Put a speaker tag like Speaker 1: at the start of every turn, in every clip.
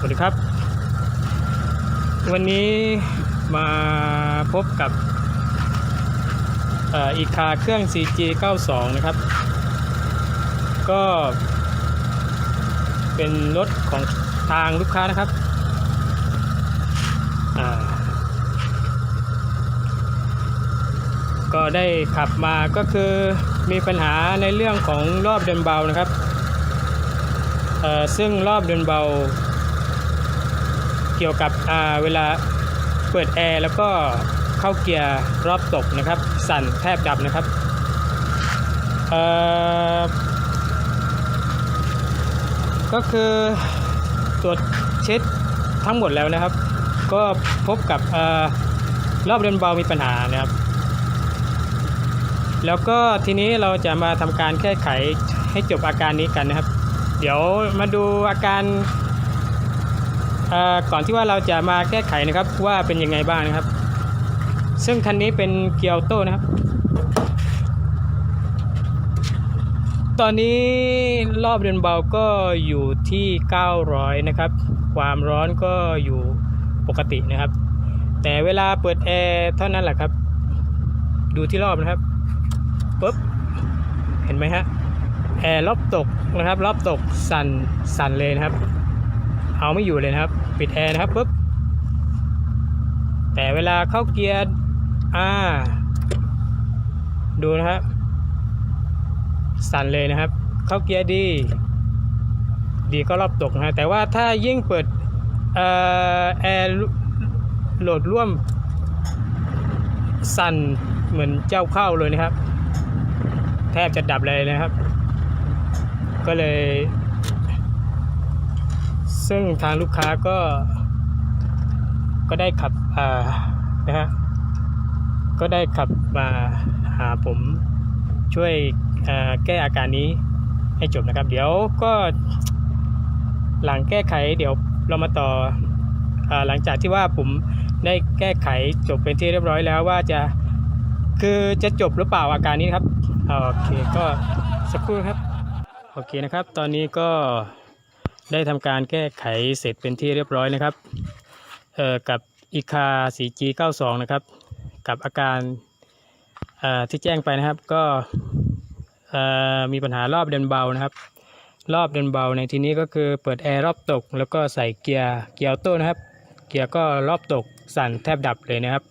Speaker 1: สวัสดีครับ วันนี้มาพบกับอ่ออีคาเครื่อง CG 92 นะครับ ก็ เป็นรถของทางลูกค้านะครับ ก็ได้ขับมาก็คือมีปัญหาในเรื่องของรอบเดินเบานะครับซึ่งรอบเดินเบา เกี่ยวกับเวลาเปิดแอร์แล้วก็เข้าเกียร์รอบตกนะครับ สั่นแทบดับนะครับก็คือตรวจเช็ดทั้งหมดแล้วนะครับ ก็พบกับอรอบเดินเบามีปัญหานะครับ แล้วก็ทีนี้เราจะมาทำการแก้ไขให้จบอาการนี้กันนะครับ เดี๋ยวมาดูอาการ ก่อนที่ว่าเราจะมาแก้ไขนะครับว่าเป็นยังไงบ้างนะครับ ซึ่งคันนี้เป็นเกียวโต้นะครับ ตอนนี้รอบเดินเบาก็อยู่ที่ 900 นะครับ ความร้อนก็อยู่ปกตินะครับ แต่เวลาเปิดแอร์เท่านั้นแหละครับ ดูที่รอบนะครับปุ๊บเห็นไหมฮะแอร์รอบตกนะครับ รอบตกสั่นสั่นเลยนะครับ เอาไม่อยู่เลยนะครับ ปิดแอร์นะครับปุ๊บแต่เวลาเข้าเกียร์อ่าดูนะครับ สั่นเลยนะครับ เข้าเกียร์ดี ดีก็รอบตกนะแต่ว่าถ้ายิ่งเปิดอแอร์โหลดร่วม สั่นเหมือนเจ้าเข้าเลยนะครับ แทบจะดับเลยนะครับ ก็เลย ซึ่งทางลูกค้าก็ ก็ได้ขับอ่านะฮะก็ได้ขับมาหาผมช่วยแก้อาการนี้ให้จบนะครับ เดี๋ยวก็หลังแก้ไขเดี๋ยวเรามาต่ออหลังจากที่ว่าผมได้แก้ไขจบเป็นที่เรียบร้อยแล้วว่าจะคือจะจบหรือเปล่าอาการนี้ครับโอเคก็สักครู่ครับโอเคนะครับ ตอนนี้ก็ ได้ทำการแก้ไขเสร็จเป็นที่เรียบร้อยนะครับเอ่อกับอีคา 4G 92 นะครับ กับอาการที่แจ้งไปนะครับก็มีปัญหารอบเดินเบานะครับ รอบเดินเบาในที่นี้ก็คือเปิดแอร์รอบตก แล้วก็ใส่เกียร์เกียร์ออโต้นะครับ เกียร์ก็รอบตกสั่นแทบดับเลยนะครับ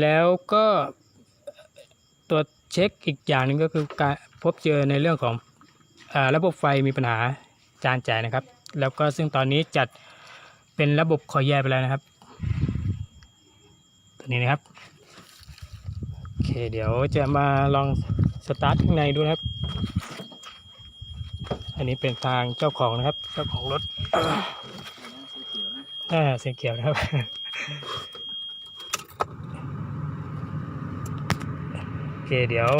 Speaker 1: แล้วก็ตัวเช็คอีกอย่างหนึ่งก็คือการพบเจอในเรื่องของอระบบไฟมีปัญหา จานจ่ายนะครับ แล้วก็ซึ่งตอนนี้จัดเป็นระบบคอยแยกไปแล้วนะครับ ตัวนี้นะครับ โอเค เดี๋ยวจะมาลองสตาร์ทข้างในดูนะครับ อันนี้เป็นทางเจ้าของนะครับ เจ้าของรถอ่าสีเขียวนะครับโอเคเดี๋ยว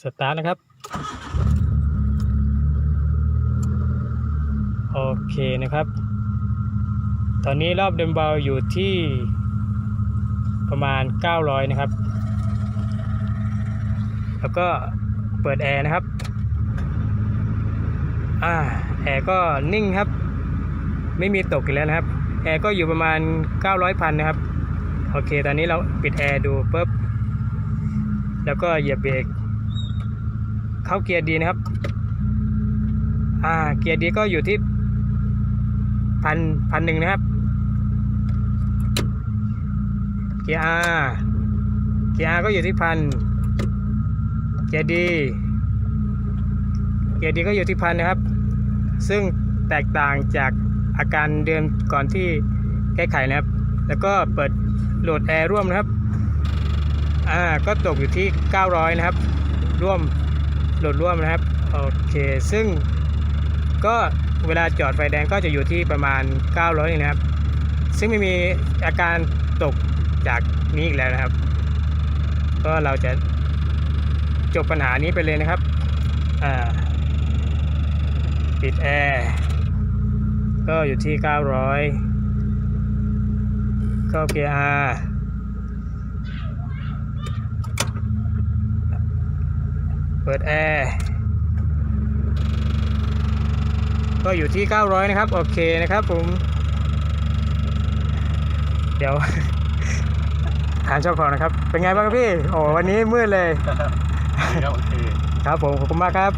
Speaker 1: สตาร์ทนะครับ โอเคนะครับ ตอนนี้รอบเดิมเบาอยู่ที่ประมาณ 900 นะครับ แล้วก็เปิดแอร์นะครับ อ่า แอร์ก็นิ่งครับ ไม่มีตกอีกแล้วนะครับ แอร์ก็อยู่ประมาณ 900พันนะครับ โอเค ตอนนี้เราปิดแอร์ดูปุ๊บ แล้วก็เหยียบเบรก เข้าเกียร์ดีนะครับ อ่า เกียร์ดีก็อยู่ที่ พันพันหนึ่งนะครับ เกียร์อาเกียร์อาก็อยู่ที่พันเกียร์ดีเกียร์ดีก็อยู่ที่พันนะครับ ซึ่งแตกต่างจากอาการเดิมก่อนที่แก้ไขนะครับ แล้วก็เปิดโหลดแอร์ร่วมนะครับอ่าก็ตกอยู่ที่ 900 นะครับ ร่วมโหลดร่วมนะครับ โอเค ซึ่งก็ เวลาจอดไฟแดงก็จะอยู่ที่ประมาณ 900นี่นะครับ ซึ่งไม่มีอาการตกจากนี้อีกแล้วนะครับ ก็เราจะจบปัญหานี้ไปเลยนะครับปิดแอร์ก็อยู่ที่ 900 เข้าเกียร์ R เปิดแอร์ ก็อยู่ที่ 900 นะครับ โอเคนะครับผม เดี๋ยวถามเจ้าของนะครับ เป็นไงบ้างครับพี่ โอ้วันนี้มืดเลย
Speaker 2: โอเค
Speaker 1: ครับผมขอบคุณมากครับ